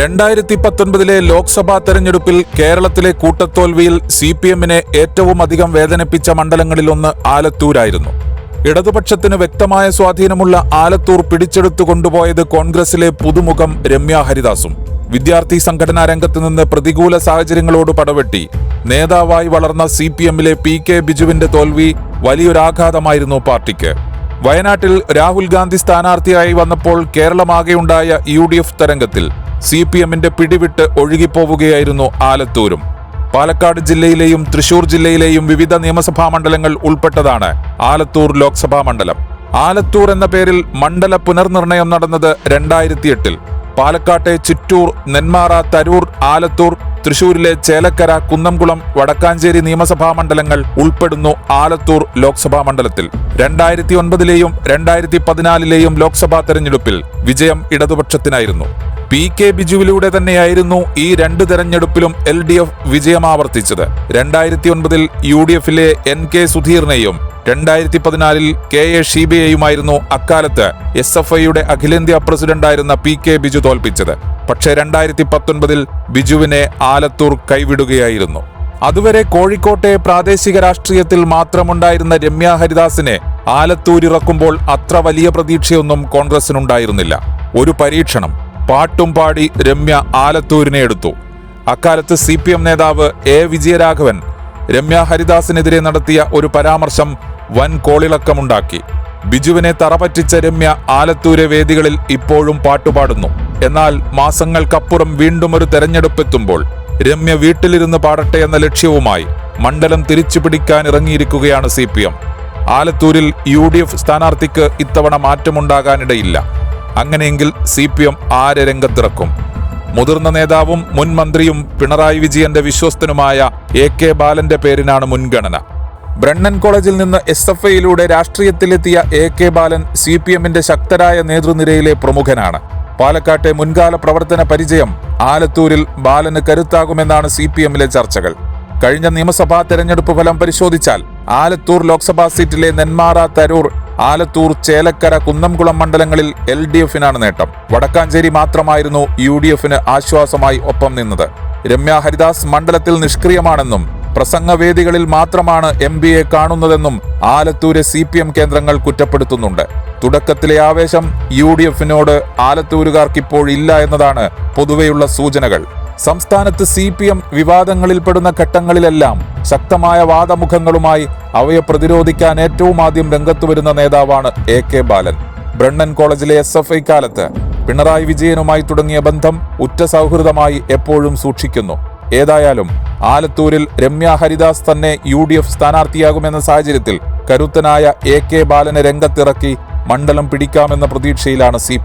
രണ്ടായിരത്തി പത്തൊൻപതിലെ ലോക്സഭാ തെരഞ്ഞെടുപ്പിൽ കേരളത്തിലെ കൂട്ടത്തോൽവിയിൽ സി പി എമ്മിനെ ഏറ്റവും അധികം വേദനിപ്പിച്ച മണ്ഡലങ്ങളിലൊന്ന് ആലത്തൂരായിരുന്നു. ഇടതുപക്ഷത്തിന് വ്യക്തമായ സ്വാധീനമുള്ള ആലത്തൂർ പിടിച്ചെടുത്തു കൊണ്ടുപോയത് കോൺഗ്രസിലെ പുതുമുഖം രമ്യ ഹരിദാസും. വിദ്യാർത്ഥി സംഘടനാ രംഗത്ത് നിന്ന് പ്രതികൂല സാഹചര്യങ്ങളോട് പടവെട്ടി. നേതാവായി വളർന്ന സി പി എമ്മിലെ പി കെ ബിജുവിന്റെ തോൽവി വലിയൊരാഘാതമായിരുന്നു പാർട്ടിക്ക്. വയനാട്ടിൽ രാഹുൽ ഗാന്ധി സ്ഥാനാർത്ഥിയായി വന്നപ്പോൾ കേരളമാകെയുണ്ടായ യു ഡി എഫ് തരംഗത്തിൽ സി പി എമ്മിന്റെ പിടിവിട്ട് ഒഴുകിപ്പോവുകയായിരുന്നു ആലത്തൂരും. പാലക്കാട് ജില്ലയിലെയും തൃശൂർ ജില്ലയിലെയും വിവിധ നിയമസഭാ മണ്ഡലങ്ങൾ ഉൾപ്പെട്ടതാണ് ആലത്തൂർ ലോക്സഭാ മണ്ഡലം. ആലത്തൂർ എന്ന പേരിൽ മണ്ഡല പുനർനിർണയം നടന്നത് രണ്ടായിരത്തി എട്ടിൽ പാലക്കാട്ടെ ചിറ്റൂർ നെന്മാറ തരൂർ ആലത്തൂർ തൃശൂരിലെ ചേലക്കര കുന്നംകുളം വടക്കാഞ്ചേരി നിയമസഭാ മണ്ഡലങ്ങൾ ഉൾപ്പെടുന്നു ആലത്തൂർ ലോക്സഭാ മണ്ഡലത്തിൽ. രണ്ടായിരത്തി ഒൻപതിലെയും രണ്ടായിരത്തി പതിനാലിലെയും ലോക്സഭാ തെരഞ്ഞെടുപ്പിൽ വിജയം ഇടതുപക്ഷത്തിനായിരുന്നു. പി കെ ബിജുവിലൂടെ തന്നെയായിരുന്നു ഈ രണ്ട് തെരഞ്ഞെടുപ്പിലും എൽ ഡി എഫ് വിജയമാവർത്തിച്ചത്. രണ്ടായിരത്തി ഒൻപതിൽ യു ഡി എഫിലെ എൻ കെ സുധീറിനെയും രണ്ടായിരത്തി പതിനാലിൽ കെ എ ഷീബയെയുമായിരുന്നു അക്കാലത്ത് എസ് എഫ് ഐയുടെ അഖിലേന്ത്യാ പ്രസിഡന്റായിരുന്ന പി കെ ബിജു തോൽപ്പിച്ചത്. പക്ഷേ രണ്ടായിരത്തി പത്തൊൻപതിൽ ബിജുവിനെ ആലത്തൂർ കൈവിടുകയായിരുന്നു. അതുവരെ കോഴിക്കോട്ടെ പ്രാദേശിക രാഷ്ട്രീയത്തിൽ മാത്രമുണ്ടായിരുന്ന രമ്യ ഹരിദാസിനെ ആലത്തൂരിറക്കുമ്പോൾ അത്ര വലിയ പ്രതീക്ഷയൊന്നും കോൺഗ്രസിനുണ്ടായിരുന്നില്ല. ഒരു പരീക്ഷണം പാട്ടും പാടി രമ്യ ആലത്തൂരിനെ എടുത്തു. അക്കാലത്ത് സി പി എം നേതാവ് എ വിജയരാഘവൻ രമ്യ ഹരിദാസിനെതിരെ നടത്തിയ ഒരു പരാമർശം വൻ കോളിളക്കമുണ്ടാക്കി. ബിജുവിനെ തറപറ്റിച്ച രമ്യ ആലത്തൂരെ വേദികളിൽ ഇപ്പോഴും പാട്ടുപാടുന്നു. എന്നാൽ മാസങ്ങൾക്കപ്പുറം വീണ്ടും ഒരു തെരഞ്ഞെടുപ്പെത്തുമ്പോൾ രമ്യ വീട്ടിലിരുന്ന് പാടട്ടെ എന്ന ലക്ഷ്യവുമായി മണ്ഡലം തിരിച്ചു പിടിക്കാൻ ഇറങ്ങിയിരിക്കുകയാണ് സി പി എം ആലത്തൂരിൽ യു ഡി എഫ് സ്ഥാനാർത്ഥിക്ക് ഇത്തവണ മാറ്റമുണ്ടാകാനിടയില്ല. അങ്ങനെയെങ്കിൽ സി പി എം ആരെ രംഗത്തിറക്കും? മുതിർന്ന നേതാവും മുൻ മന്ത്രിയും പിണറായി വിജയന്റെ വിശ്വസ്തനുമായ എ കെ ബാലന്റെ പേരിനാണ് മുൻഗണന. ബ്രണ്ണൻ കോളേജിൽ നിന്ന് എസ് എഫ് ഐയിലൂടെ രാഷ്ട്രീയത്തിലെത്തിയ A K Balan C P എമ്മിന്റെ ശക്തരായ നേതൃനിരയിലെ പ്രമുഖനാണ്. പാലക്കാട്ടെ മുൻകാല പ്രവർത്തന പരിചയം ആലത്തൂരിൽ ബാലന് കരുത്താകുമെന്നാണ് സി പി എമ്മിലെ ചർച്ചകൾ. കഴിഞ്ഞ നിയമസഭാ തെരഞ്ഞെടുപ്പ് ഫലം പരിശോധിച്ചാൽ ആലത്തൂർ ലോക്സഭാ സീറ്റിലെ നെന്മാറ തരൂർ ആലത്തൂർ ചേലക്കര കുന്നംകുളം മണ്ഡലങ്ങളിൽ എൽ ഡി എഫിനാണ് നേട്ടം. വടക്കാഞ്ചേരി മാത്രമായിരുന്നു യു ഡി എഫിന് ആശ്വാസമായി ഒപ്പം നിന്നത്. രമ്യ ഹരിദാസ് മണ്ഡലത്തിൽ നിഷ്ക്രിയമാണെന്നും പ്രസംഗവേദികളിൽ മാത്രമാണ് എം എ കാണുന്നതെന്നും ആലത്തൂരെ സി പി എം കേന്ദ്രങ്ങൾ കുറ്റപ്പെടുത്തുന്നുണ്ട്. തുടക്കത്തിലെ ആവേശം യു ഡി എഫിനോട് ആലത്തൂരുകാർക്കിപ്പോൾ ഇല്ല എന്നതാണ് പൊതുവെയുള്ള സൂചനകൾ. സംസ്ഥാനത്ത് സി പി എം വിവാദങ്ങളിൽപ്പെടുന്ന ഘട്ടങ്ങളിലെല്ലാം ശക്തമായ വാദമുഖങ്ങളുമായി അവയെ പ്രതിരോധിക്കാൻ ഏറ്റവും ആദ്യം രംഗത്തു വരുന്ന നേതാവാണ് എ കെ ബാലൻ. ബ്രണ്ണൻ കോളേജിലെ എസ് എഫ് ഐ കാലത്ത് പിണറായി വിജയനുമായി തുടങ്ങിയ ബന്ധം ഉറ്റ സൗഹൃദമായി എപ്പോഴും സൂക്ഷിക്കുന്നു. ഏതായാലും ആലത്തൂരിൽ രമ്യ ഹരിദാസ് തന്നെ യു ഡി എഫ് സ്ഥാനാർത്ഥിയാകുമെന്ന സാഹചര്യത്തിൽ കരുത്തനായ എ കെ ബാലനെ രംഗത്തിറക്കി മണ്ഡലം പിടിക്കാമെന്ന പ്രതീക്ഷയിലാണ് സി